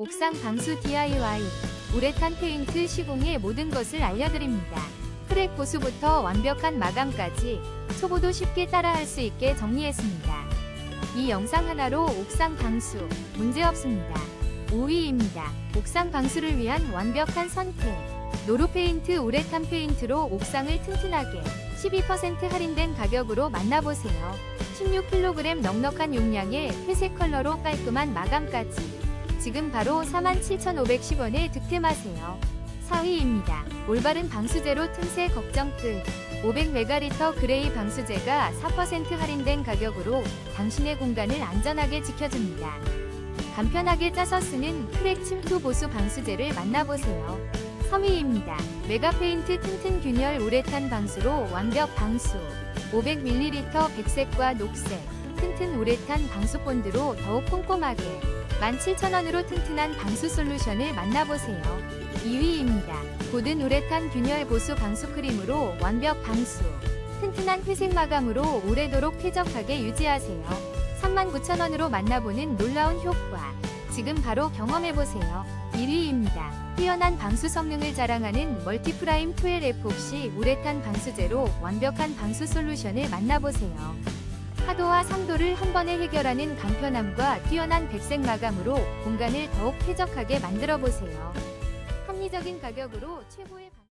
옥상 방수 DIY 우레탄 페인트 시공의 모든 것을 알려드립니다. 크랙 보수부터 완벽한 마감까지 초보도 쉽게 따라할 수 있게 정리했습니다. 이 영상 하나로 옥상 방수 문제없습니다. 5위입니다. 옥상 방수를 위한 완벽한 선택. 노루 페인트 우레탄 페인트로 옥상을 튼튼하게 12% 할인된 가격으로 만나보세요. 16kg 넉넉한 용량의 회색 컬러로 깔끔한 마감까지. 지금 바로 47,510원에 득템하세요. 4위입니다. 올바른 방수제로 틈새 걱정 끝. 500메가리터 그레이 방수제가 4% 할인된 가격으로 당신의 공간을 안전하게 지켜줍니다. 간편하게 짜서 쓰는 크랙 침투 보수 방수제를 만나보세요. 3위입니다. 메가페인트 튼튼 균열 우레탄 방수로 완벽 방수. 500ml 백색과 녹색, 튼튼 우레탄 방수 본드로 더욱 꼼꼼하게 17,000원으로 튼튼한 방수 솔루션을 만나보세요. 2위입니다. 고든 우레탄 균열 보수 방수 크림으로 완벽 방수. 튼튼한 회색 마감으로 오래도록 쾌적하게 유지하세요. 39,000원으로 만나보는 놀라운 효과. 지금 바로 경험해보세요. 1위입니다. 뛰어난 방수 성능을 자랑하는 멀티프라임 12F 없이 우레탄 방수제로 완벽한 방수 솔루션을 만나보세요. 파도와 상도를 한 번에 해결하는 간편함과 뛰어난 백색 마감으로 공간을 더욱 쾌적하게 만들어 보세요. 합리적인 가격으로 최고의 방...